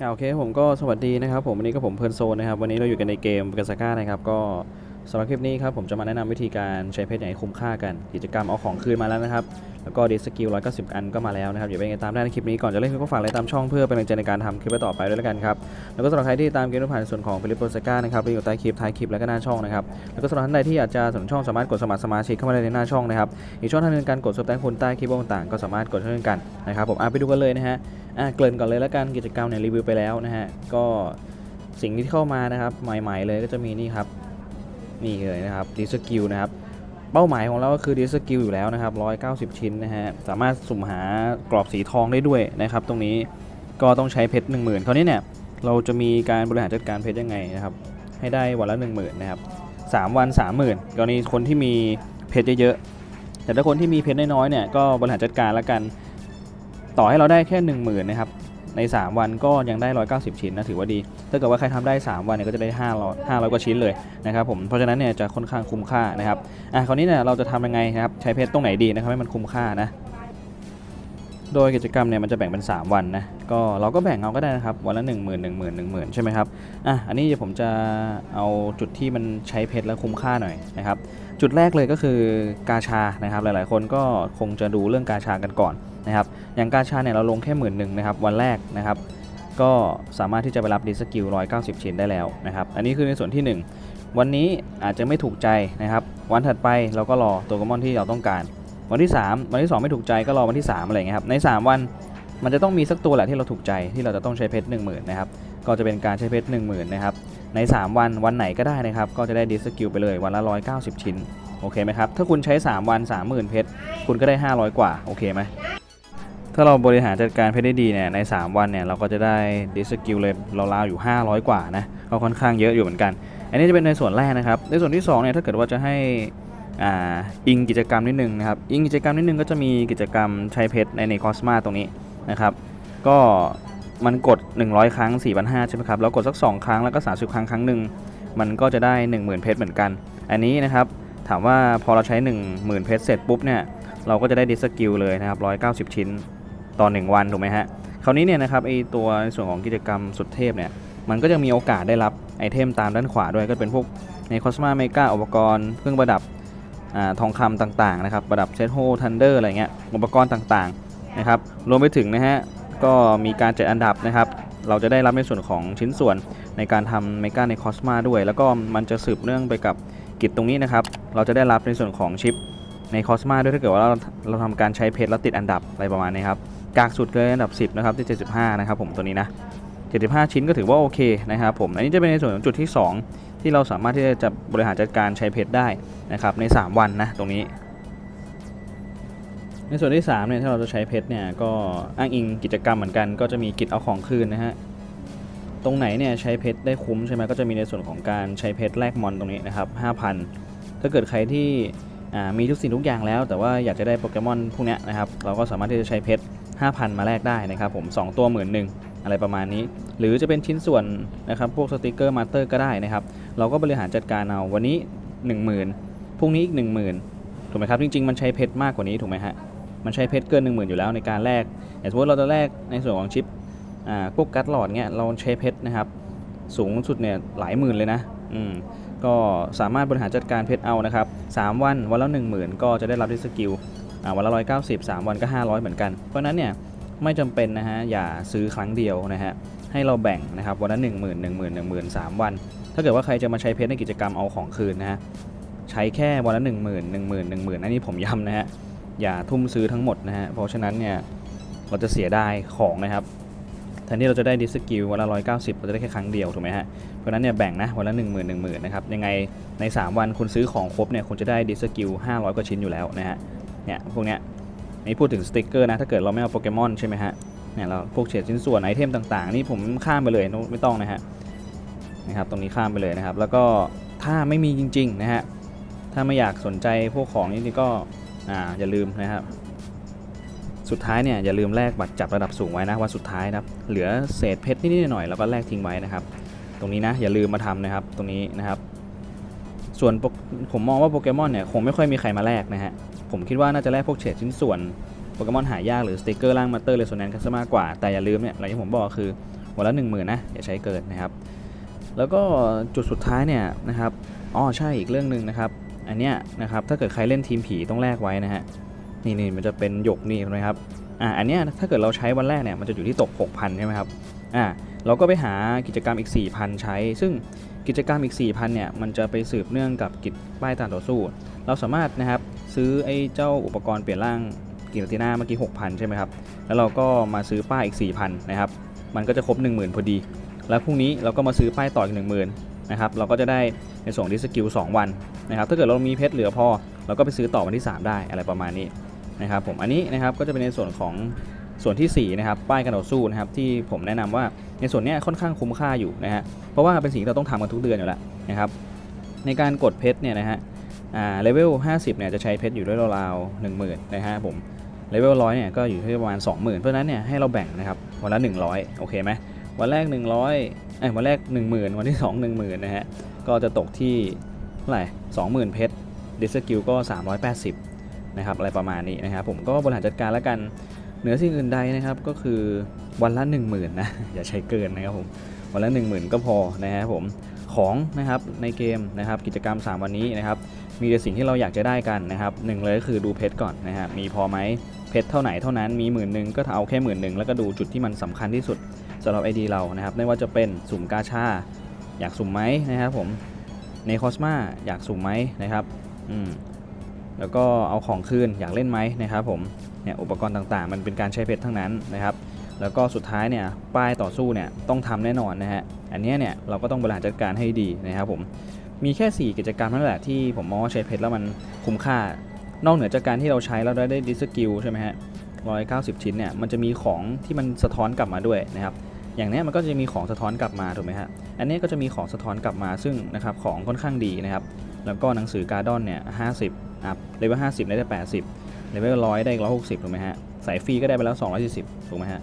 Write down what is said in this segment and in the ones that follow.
อ่าโอเคผมก็สวัสดีนะครับผมวันนี้ก็ผมเพลิร์นโซนนะครับวันนี้เราอยู่กันในเกมกาซาก้านะครับก็สำหรับคลิปนี้ครับผมจะมาแนะนำวิธีการใช้เพชรอย่างคุ้มค่ากัน กิจกรรมเอาของคืนมาแล้วนะครับแล้วก็ดิสกิล190อันก็มาแล้วนะครับอย่าไปไงตามได้ในคลิปนี้ก่อนจะเล่นก็ฝากไลค์ตามช่องเพื่อเป็นกำลังใจในการทำคลิปต่อไปด้วยแล้วกันครับแล้วก็สำหรับใครที่ตามเกมผ่านส่วนของฟิลิปโปซาก้านะครับไปอยู่ใต้คลิปท้ายคลิปแล้วก็หน้าช่องนะครับแล้วก็สำหรับท่านใดที่อยากจะสนับช่องสามารถกดสมัครสมาชิกเข้ามาได้ในหน้าช่องนะครับอีกช่องทางนึงการกดซับสไครต์คุณใต้คลิปต่างๆก็สามารถกดเช่นกันนะครับผมอะไปดูกันเลยนะฮะ อะเกริ่นก่อนเลยแล้วกันกิจกรรมเนี่ยรีวิวไปแล้วนะฮะก็สิ่งที่เข้ามานะครับใหม่ๆเลยก็จะมีนี่ครับนี่เลยนะครับดิสกิลนะครับเป้าหมายของเราก็คือดิสกิลอยู่แล้วนะครับ190 ชิ้นนะฮะสามารถสุ่มหากรอบสีทองได้ด้วยนะครับ ตรงนี้ก็ต้องใช้เพชร1 0,000คราวนี้เนี่ยเราจะมีการบริหารจัดการเพชรยังไงนะครับ ให้ได้วันละ1 0,000นะครับสามวัน 30,000กรณีคนที่มีเพชรเยอะๆแต่ถ้าคนที่มีเพชรน้อยๆเนี่ยก็บริหารจัดการแล้วกัน ต่อให้เราได้แค่ 1 0,000นะครับใน 3 วันก็ยังได้ 190 ชิ้นนะถือว่าดี ถ้าเกิดว่าใครทำได้ 3 วันเนี่ยก็จะได้500 500 กว่าชิ้นเลยนะครับผมเพราะฉะนั้นเนี่ยจะค่อนข้างคุ้มค่านะครับอะคราวนี้เนี่ยเราจะทำยังไงนะครับใช้เพชรตรงไหนดีนะครับให้มันคุ้มค่านะโดยกิจกรรมเนี่ยมันจะแบ่งเป็น 3 วันนะก็เราก็แบ่งเอาก็ได้นะครับวันละ1 0 0 0 0 1 0 0 0 0 1 0,000 ใช่ไหมครับอะอันนี้เดี๋ยวผมจะเอาจุดที่มันใช้เพชรแล้วคุ้มค่าหน่อยนะครับจุดแรกเลยก็คือกาชานะครับหลายๆ คนก็คงจะดูเรื่องกาชากันก่อน นะครับอย่างกาชาเนี่ยเราลงแค่หมื่นหนึ่งนะครับวันแรกนะครับก็สามารถที่จะไปรับดิสกิล 190 ชิ้นได้แล้วนะครับ อันนี้คือในส่วนที่ 1 วันนี้อาจจะไม่ถูกใจนะครับ วันถัดไปเราก็รอตัวกมอนที่เราต้องการ วันที่ 3 วันที่ 2 ไม่ถูกใจก็รอวันที่ 3 อะไรเงี้ยครับ ใน 3 วันมันจะต้องมีสักตัวแหละที่เราถูกใจที่เราจะต้องใช้เพชร1 0,000นะครับ ก็จะเป็นการใช้เพชร1 0,000นะครับ ใน 3 วันวันไหนก็ได้นะครับ ก็จะได้ดิสกิลไปเลยวันละ 190 ชิ้น โอเคไหมครับ ถ้าคุณใช้ 3 วัน 30,000 เพชร คุณก็ได้ 500 กว่า โอเคไหม ถ้าเราบริหารจัดการเพชรได้ดีเนี่ยใน 3 วันเนี่ยเราก็จะได้ดิสกิลเลยราวๆอยู่ 500 กว่านะก็ค่อนข้างเยอะอยู่เหมือนกัน อันนี้จะเป็นในส่วนแรกนะครับ ในส่วนที่2เนี่ยถ้าเกิดว่าจะให้ออิงกิจกรรมนิดนึงนะครับอิงกิจกรรมนิดนึงก็จะมีกิจกรรมใช้เพชรในในคอสมาตรงนี้นะครับก็มันกด 100 ครั้ง 4,500 ใช่ไหมครับ แล้วกดสัก 2 ครั้ง แล้วก็ 30 ครั้ง ครั้งหนึ่ง มันก็จะได้ 10,000 เพชรเหมือนกัน อันนี้นะครับ ถามว่าพอเราใช้ 10,000 เพชรเสร็จปุ๊บเนี่ย เราก็จะได้ดิสกิลเลยนะครับ 190 ชิ้น ต่อ 1 วันถูกไหมฮะคราวนี้เนี่ยนะครับไอตัวในส่วนของกิจกรรมสุดเทพเนี่ยมันก็จะมีโอกาสได้รับไอเทมตามด้านขวาด้วยก็เป็นพวกในคอสมาเมกาอุปกรณ์เครื่องประดับอทองคำต่างๆนะครับประดับเซตโฮทันเดอร์อะไรเงี้ยอุปกรณ์ต่างๆนะครับรวมไปถึงนะฮะก็มีการจัดอันดับนะครับเราจะได้รับในส่วนของชิ้นส่วนในการทำเมกาในคอสมาด้วย แล้วก็มันจะสืบเนื่องไปกับกิจตรงนี้นะครับ เราจะได้รับในส่วนของชิปในคอสมาด้วยถ้าเกิดว่าเราเราทำการใช้เพชรแล้วติดอันดับอะไรประมาณนี้ครับ กากสุดเลยอันดับ 10 นะครับที่75 นะครับผมตัวนี้นะ 75 ชิ้นก็ถือว่าโอเคนะครับผม อันนี้จะเป็นในส่วนของจุดที่ 2 ที่เราสามารถที่จะบริหารจัดการใช้เพชรได้นะครับใน 3 วันนะตรงนี้ ในส่วนที่3เนี่ยถ้าเราจะใช้เพชรเนี่ยก็อ้างอิงกิจกรรมเหมือนกัน ก็จะมีกิจเอาของคืนนะฮะตรงไหนเนี่ยใช้เพชรได้คุ้มใช่ไหมก็จะมีในส่วนของการใช้เพชรแลกมอนตรงนี้นะครับ5,000 ถ้าเกิดใครที่มีทุกสิ่งทุกอย่างแล้ว แต่ว่าอยากจะได้โปเกมอนพวกนี้นะครับเราก็สามารถที่จะใช้เพชร 5,000 มาแลกได้นะครับผม 2 ตัวหมื่นหนึ่งอะไรประมาณนี้ หรือจะเป็นชิ้นส่วนนะครับพวกสติกเกอร์มาสเตอร์ก็ได้นะครับ เราก็บริหารจัดการเอาวันนี้ 10,000พรุ่งนี้อีก 10,000ถูกไหมครับจริงๆ มันใช้เพชรมากกว่านี้ถูกไหมฮะมันใช้เพชรเกิน 10,000 อยู่แล้วในการแลกอย่างสมมติเราจะแลกในส่วนของชิปอ่าพวกการ์ดหลอดเงี้ยเราใช้เพชรนะครับสูงสุดเนี่ยหลายหมื่นเลยนะอืมก็สามารถบริหารจัดการเพชรเอานะครับ 3 วันวันละ 10,000 ก็จะได้รับดิสกิล วันละ 190 3 วันก็ 500 เหมือนกัน เพราะนั้นเนี่ยไม่จำเป็นนะฮะอย่าซื้อครั้งเดียวนะฮะให้เราแบ่งนะครับวันละ 10,000 10,000 3 วัน ถ้าเกิดว่าใครจะมาใช้เพชรในกิจกรรมเอาของคืนนะฮะใช้แค่วันละ 10,000 10,000 10,000อันนี้ผมย้ำนะฮะอย่าทุ่มซื้อทั้งหมดนะฮะเพราะฉะนั้นเนี่ยเราจะเสียดายของนะครับแทนที่เราจะได้ดิสกิลวันละ 190 เราจะได้แค่ครั้งเดียวถูกไหมฮะ เพราะฉะนั้นเนี่ยแบ่งนะวันละ 1 0,000 1 0,000นะครับยังไงใน 3 วันคุณซื้อของครบเนี่ยคุณจะได้ดิสกิล500 กว่าชิ้นอยู่แล้วนะฮะ เนี่ยพวกเนี้ยนี่พูดถึงสติกเกอร์นะถ้าเกิดเราไม่เอาโปเกมอนใช่ไหมฮะเนี่ยเราพวกเศษชิ้นส่วนไอเทมต่างๆ นี่ผมข้ามไปเลยไม่ต้องนะฮะนะครับตรงนี้ข้ามไปเลยนะครับ แล้วก็ถ้าไม่มีจริงๆนะฮะถ้าไม่อยากสนใจพวกของนี่ก็อ่าอย่าลืมนะครับ สุดท้ายเนี่ยอย่าลืมแลกบัตรจับระดับสูงไว้นะวันสุดท้ายนะครับเหลือเศษเพชรนิดๆหน่อยๆแล้วก็แลกทิ้งไว้นะครับ ตรงนี้นะอย่าลืมมาทำนะครับ ตรงนี้นะครับ ส่วนผมมองว่าโปเกมอนเนี่ยคงไม่ค่อยมีใครมาแลกนะฮะ ผมคิดว่าน่าจะแลกพวกเศษชิ้นส่วนโปเกมอนหายากหรือสติกเกอร์ล่างมาเตอร์เรโซแนนซ์กันซะมากกว่า แต่อย่าลืมเนี่ยอะไรที่ผมบอกคือวันละ1 0,000นะ อย่าใช้เกินนะครับ แล้วก็จุดสุดท้ายเนี่ยนะครับอ๋อใช่อีกเรื่องหนึ่งนะครับ อันเนี้ยนะครับถ้าเกิดใครเล่นทีมผีต้องแลกไว้นะฮะนี่นี่มันจะเป็นหยกนี่เห็นะครับอ่าอันเนี้ยถ้าเกิดเราใช้วันแรกเนี่ยมันจะอยู่ที่ตก 6,000ใช่ไหมครับอ่าเราก็ไปหากิจกรรมอีก 4,000 ใช้ ซึ่งกิจกรรมอีก 4,000เนี่ยมันจะไปสืบเนื่องกับกิจป้ายกาต่อสู้ เราสามารถนะครับ ซื้อไอ้เจ้าอุปกรณ์เปลี่ยนร่างกิรติน่าเมื่อกี้ 6,000 ใช่ไหมครับ แล้วเราก็มาซื้อป้ายอีก 4,000 นะครับ มันก็จะครบ 10,000 พอดี แล้วพรุ่งนี้เราก็มาซื้อป้ายต่ออีก 10,000 นะครับ เราก็จะได้ในส่งดิสกิล 2 วันนะครับ ถ้าเกิดเรามีเพชรเหลือพอ เราก็ไปซื้อต่อวันที่ 3 ได้อะไรประมาณนี้นะครับผม อันนี้นะครับก็จะเป็นในส่วนของส่วนทีสี่4 นะครับ ป้ายการต่อสู้นะครับที่ผมแนะนำว่าในส่วนนี้ค่อนข้างคุ้มค่าอยู่นะฮะ เพราะว่าเป็นสิ่งที่เราต้องทำกันทุกเดือนอยู่แล้วนะครับ ในการกดเพชรเนี่ยนะฮะ อ่าเลเวล50เนี่ยจะใช้เพชรอยู่ด้วยราวๆ10,000นะฮะผมเลเวล100เนี่ยก็อยู่ที่ประมาณ 20,000 เพราะฉะนั้นเนี่ยให้เราแบ่งนะครับวันละ 100 โอเคไหมวันแรก 100เอ้ยวันแรก 10,000 วันที่ 2 10,000 นะฮะก็จะตกที่เท่าไหร่ 20,000 เพชรดิสกิลก็ 380 นะครับอะไรประมาณนี้นะครับผมก็บริหารจัดการแล้วกันเหนือสิ่งอื่นใดนะครับก็คือวันละ 10,000 นะ อย่าใช้เกินนะครับผมวันละ 10,000 ก็พอนะฮะผมของนะครับในเกมนะครับกิจกรรม 3 วันนี้นะครับ มีแต่สิ่งที่เราอยากจะได้กันนะครับหนึ่งเลยก็คือดูเพชรก่อนนะฮะมีพอไหมเพชรเท่าไหนเท่านั้นมีหมื่นหนึ่งก็เอาแค่หมื่นหนึ่งแล้วก็ดูจุดที่มันสำคัญที่สุดสำหรับ ID เรานะครับไม่ว่าจะเป็นสุ่มกาชา อยากสุ่มไหมนะครับผมในคอสมาอยากสุ่มไหมนะครับอืมแล้วก็เอาของคืนอยากเล่นไหมนะครับผมเนี่ยอุปกรณ์ต่างๆ มันเป็นการใช้เพชรทั้งนั้นนะครับแล้วก็สุดท้ายเนี่ยป้ายต่อสู้เนี่ยต้องทำแน่นอนนะฮะอันนี้เนี่ยเราก็ต้องบริหารจัดการให้ดีนะครับผม มีแค่ 4 กิจกรรมนั่นแหละที่ผมมองว่าใช้เพชรแล้วมันคุ้มค่า นอกเหนือจากการที่เราใช้แล้วได้ได้ดิสกิลใช่ไหมฮะ190ชิ้นเนี่ยมันจะมีของที่มันสะท้อนกลับมาด้วยนะครับอย่างนี้มันก็จะมีของสะท้อนกลับมาถูกไหมฮะอันนี้ก็จะมีของสะท้อนกลับมาซึ่งนะครับของค่อนข้างดีนะครับแล้วก็หนังสือการ์ดอนเนี่ย50อัพเลเวล50ได้ได้80เลเวล100ได้ร้อีก160ถูกไหมฮะสายฟรีก็ได้ไปแล้ว240ถูกไหมฮะ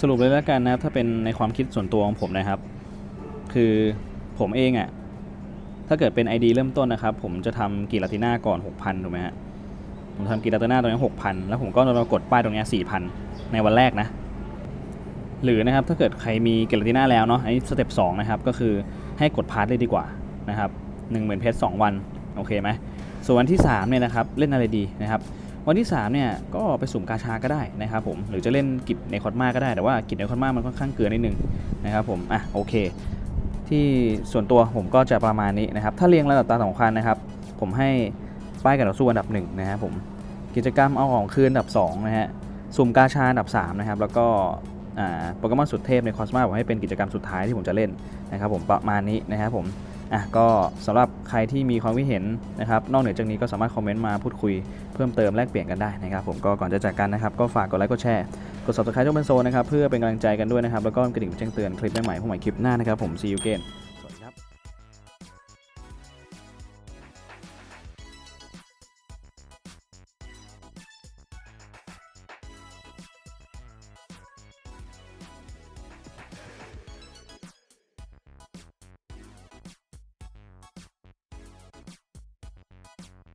สรุปเลยแล้วกันนะครับถ้าเป็นในความคิดส่วนตัวของผมนะครับ คือ ผมเองอะ่ะถ้าเกิดเป็น ID เริ่มต้นนะครับ ผมจะทำกีลาติน่าก่อน 6,000 ถูกไหมฮะ ผมทำกีลาติน่าตรงนี้ 6,000 แล้วผมก็มากดป้ายตรงนี้ 4,000 ในวันแรกนะ หรือนะครับ ถ้าเกิดใครมีกีลาติน่าแล้วเนาะอันนี้สเต็ป2นะครับ ก็คือให้กดพาร์ทเลยดีกว่านะครับ10,000 เพชร 2 วัน โอเคไหม ส่วนวันที่3เนี่ยนะครับ เล่นอะไรดีนะครับ วันที่3เนี่ย ก็ไปสุ่มกาชาก็ได้นะครับผม หรือจะเล่นกิจในคอร์ดมาก็ได้ แต่ว่ากิจในคอร์ดมามันค่อนข้างเกลือนิดนึงนะครับผม อะ โอเค ที่ส่วนตัวผมก็จะประมาณนี้นะครับ ถ้าเรียงระดับตามสำคัญนะครับ ผมให้ป้ายการต่อสู้อันดับ1นะครับผมกิจกรรมเอาของคืนอันดับ2นะฮะสุ่มกาชาอันดับ3นะครับแล้วก็โปเกมอนสุดเทพในคอสมาผมให้เป็นกิจกรรมสุดท้ายที่ผมจะเล่นนะครับผมประมาณนี้นะครับผม อะก็สำหรับใครที่มีความคิดเห็นนะครับ นอกเหนือจากนี้ก็สามารถคอมเมนต์มาพูดคุยเพิ่มเติมแลกเปลี่ยนกันได้นะครับ ผมก็ก่อนจะจากกันนะครับ ก็ฝากกดไลค์กดแชร์กด subscribe ช่องเป็นโซนนะครับ เพื่อเป็นกำลังใจกันด้วยนะครับ แล้วก็กระดิ่งแจ้งเตือนคลิปใหม่ๆพวกใหม่คลิปหน้านะครับผม see you again